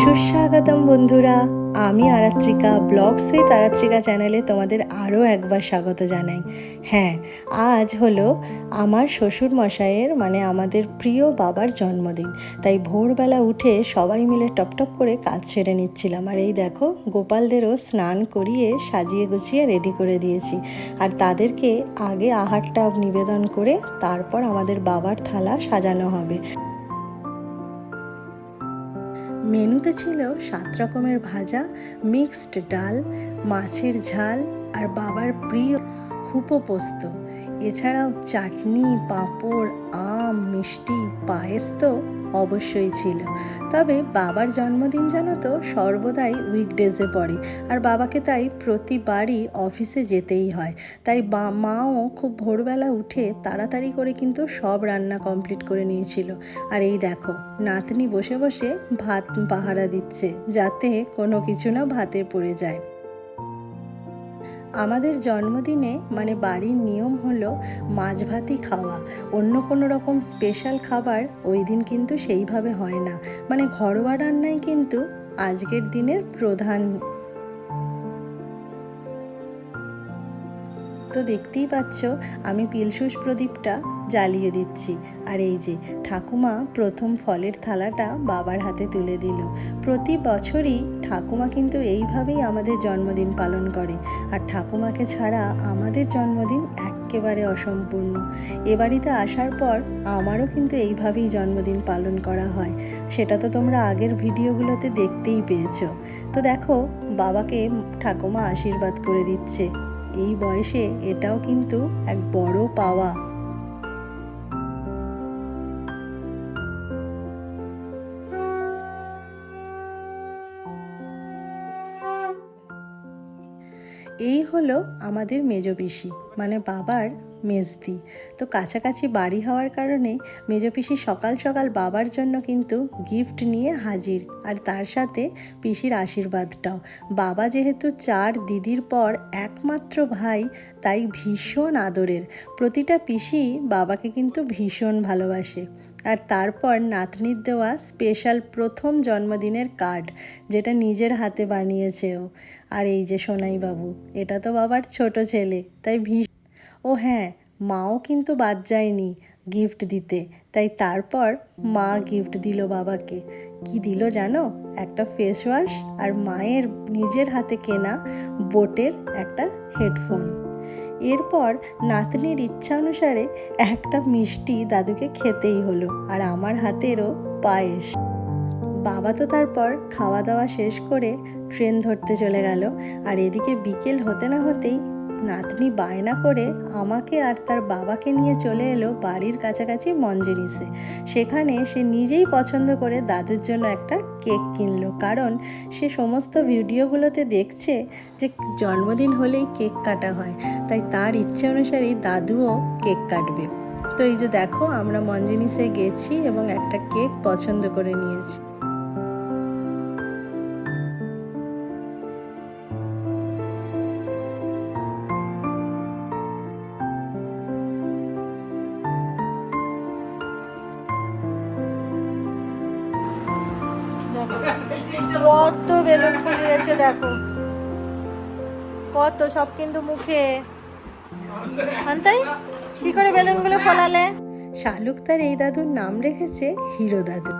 সুস্বাগতম বন্ধুরা। আমি আরাত্রিকা ব্লগস উইথ আরাত্রিকা চ্যানেলে তোমাদের আরও একবার স্বাগত জানাই। হ্যাঁ আজ হলো আমার শ্বশুর মশাইয়ের মানে আমাদের প্রিয় বাবার জন্মদিন। তাই ভোরবেলা উঠে সবাই মিলে টপটপ করে কাজ সেরে নিচ্ছিলাম। আর এই দেখো, গোপালদেরও স্নান করিয়ে সাজিয়ে গুছিয়ে রেডি করে দিয়েছি। আর তাদেরকে আগে আহারটা নিবেদন করে তারপর আমাদের বাবার থালা সাজানো হবে। মেনুতে ছিল সাত রকমের ভাজা, মিক্সড ডাল, মাছের ঝাল আর বাবার প্রিয় খুপো পোস্ত এছাড়াও চাটনি, পাঁপড়, আম, মিষ্টি, পায়েস তো অবশ্যই ছিল। তবে বাবার জন্মদিন জানো তো, সর্বদাই উইকডেজে পড়ে। আর বাবাকে তাই প্রতিবারই অফিসে যেতেই হয়। তাই বা, মাও খুব ভোরবেলা উঠে তাড়াতাড়ি করে কিন্তু সব রান্না কমপ্লিট করে নিয়েছিল। আর এই দেখো, নাতনি বসে বসে ভাত পাহারা দিচ্ছে, যাতে কোনো কিছু না ভাতে পড়ে যায়। আমাদের জন্মদিনে মানে বাড়ির নিয়ম হলো মাছ ভাতই খাওয়া। অন্য কোনো রকম স্পেশাল খাবার ওই দিন কিন্তু সেইভাবে হয় না। মানে ঘরোয়া রান্নাই কিন্তু আজকের দিনের প্রধান তো দেখতেই পাচ্ছ, আমি পিলসুস প্রদীপটা জ্বালিয়ে দিচ্ছি। আর এই যে, ঠাকুমা প্রথম ফলের থালাটা বাবার হাতে তুলে দিল। প্রতি বছরই ঠাকুমা কিন্তু এইভাবেই আমাদের জন্মদিন পালন করে। আর ঠাকুমাকে ছাড়া আমাদের জন্মদিন একেবারে অসম্পূর্ণ। এ বাড়িতে আসার পর আমারও কিন্তু এইভাবেই জন্মদিন পালন করা হয়। সেটা তো তোমরা আগের ভিডিওগুলোতে দেখতেই পেয়েছ। তো দেখো, বাবাকে ঠাকুমা আশীর্বাদ করে দিচ্ছে। এই বয়সে এটাও কিন্তু এক বড় পাওয়া। এই হলো আমাদের মেজ পিসি মানে বাবার মেজদি। তো কাছাকাছি বাড়ি হওয়ার কারণে মেজ পিসি সকাল সকাল বাবার জন্য কিন্তু গিফট নিয়ে হাজির, আর তার সাথে পিসির আশীর্বাদটাও। বাবা যেহেতু চার দিদির পর একমাত্র ভাই, তাই ভীষণ আদরের। প্রতিটা পিসি বাবাকে কিন্তু ভীষণ ভালোবাসে। আর তারপর নাতনির দেওয়া স্পেশাল প্রথম জন্মদিনের কার্ড যেটা নিজের হাতে বানিয়েছে ও আর এই যে সোনাই বাবু এটা তো বাবার ছোট ছেলে, তাই ভীষণ ও হ্যাঁ মাও কিন্তু বাদ যায়নি গিফট দিতে, তাই তারপর মা গিফট দিল বাবাকে। কি দিল জানো? একটা ফেস ওয়াশ আর মায়ের নিজের হাতে কেনা বোটের একটা হেডফোন এরপর নাতনির ইচ্ছা অনুসারে একটা মিষ্টি দাদুকে খেতেই হলো আর আমার হাতেরও পায়েস। বাবা তো তারপর খাওয়া দাওয়া শেষ করে ট্রেন ধরতে চলে গেল আর এদিকে বিকেল হতে না হতেই নাতনি বায়না করে আমাকে আর তার বাবাকে নিয়ে চলে এলো বাড়ির কাছাকাছি মঞ্জেরিসে। সেখানে সে নিজেই পছন্দ করে দাদুর জন্য একটা কেক কিনলো। কারণ সে সমস্ত ভিডিওগুলোতে দেখছে যে জন্মদিন হলেই কেক কাটা হয়। তাই তার ইচ্ছে অনুসারেই দাদুও কেক কাটবে। তো এই যে দেখো, আমরা মঞ্জিনিসে গেছি এবং একটা কেক পছন্দ করে নিয়েছি। বেলুন ফুলিয়েছে, দেখো। কত সব কিন্তু মুখে। তাই কি করে বেলুনগুলো ফলালে? শালুক তার এই দাদুর নাম রেখেছে হিরো দাদু।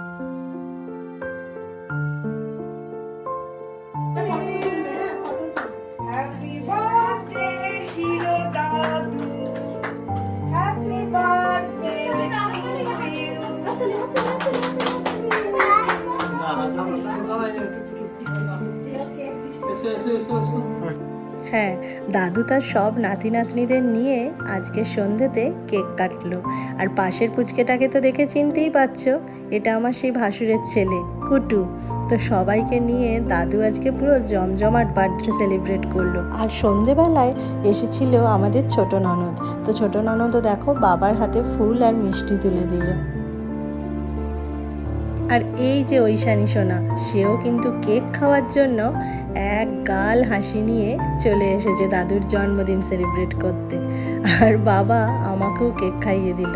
হ্যাঁ দাদু তার সব নাতি নাতনিদের নিয়ে আজকে সন্ধ্যেতে কেক কাটলো। আর পাশের পুচকেটাকে তো দেখে চিনতেই পারছ, এটা আমার সেই ভাসুরের ছেলে, কুটু। তো সবাইকে নিয়ে দাদু আজকে পুরো জমজমাট বার্থডে সেলিব্রেট করল। আর সন্ধেবেলায় এসেছিল আমাদের ছোট ননদ। তো ছোট ননদও দেখো বাবার হাতে ফুল আর মিষ্টি তুলে দিল। আর এই যে ঐশানী সোনা, সেও কিন্তু কেক খাওয়ার জন্য এক গাল হাসি নিয়ে চলে এসেছে দাদুর জন্মদিন সেলিব্রেট করতে। আর বাবা আমাকেও কেক খাইয়ে দিল।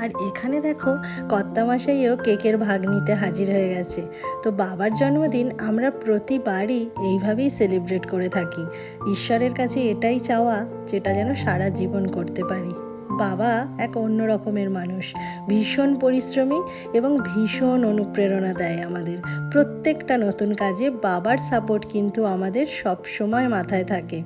আর এখানে দেখো কর্তামশাইও কেকের ভাগ নিতে হাজির হয়ে গেছে। তো বাবার জন্মদিন আমরা প্রতিবারই এইভাবেই সেলিব্রেট করে থাকি। ঈশ্বরের কাছে এটাই চাওয়া, যেটা যেন সারা জীবন করতে পারি। বাবা এক অন্য রকমের মানুষ। ভীষণ পরিশ্রমী এবং ভীষণ অনুপ্রেরণা দেয় আমাদের। প্রত্যেকটা নতুন কাজে বাবার সাপোর্ট কিন্তু আমাদের সব সময় মাথায় থাকে।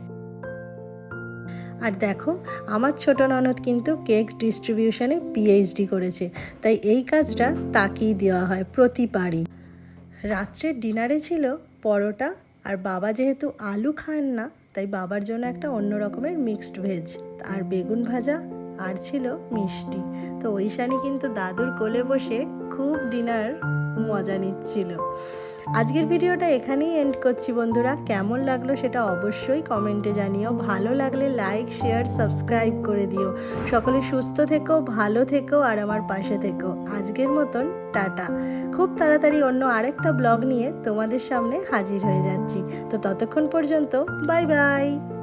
আর দেখো, আমার ছোট ননদ কিন্তু কেক ডিস্ট্রিবিউশনে পিএইচডি করেছে। তাই এই কাজটা তাকেই দেওয়া হয় প্রতিবারই রাত্রের ডিনারে ছিল পরোটা আর বাবা যেহেতু আলু খান না, তাই বাবার জন্য একটা অন্য রকমের মিক্সড ভেজ আর বেগুন ভাজা আর ছিল মিষ্টি। তো ঐশানি কিন্তু দাদুর কোলে বসে খুব ডিনার মজা নিচ্ছিল। আজকের ভিডিওটা এখানেই এন্ড করছি বন্ধুরা। কেমন লাগল সেটা অবশ্যই কমেন্টে জানিও। ভালো লাগলে লাইক শেয়ার সাবস্ক্রাইব করে দিও। সকলে সুস্থ থেকো, ভালো থেকো আর আমার পাশে থেকো। আজকের মতন টাটা। খুব তাড়াতাড়ি অন্য আরেকটা ব্লগ নিয়ে তোমাদের সামনে হাজির হয়ে যাচ্ছি। তো ততক্ষণ পর্যন্ত বাই বাই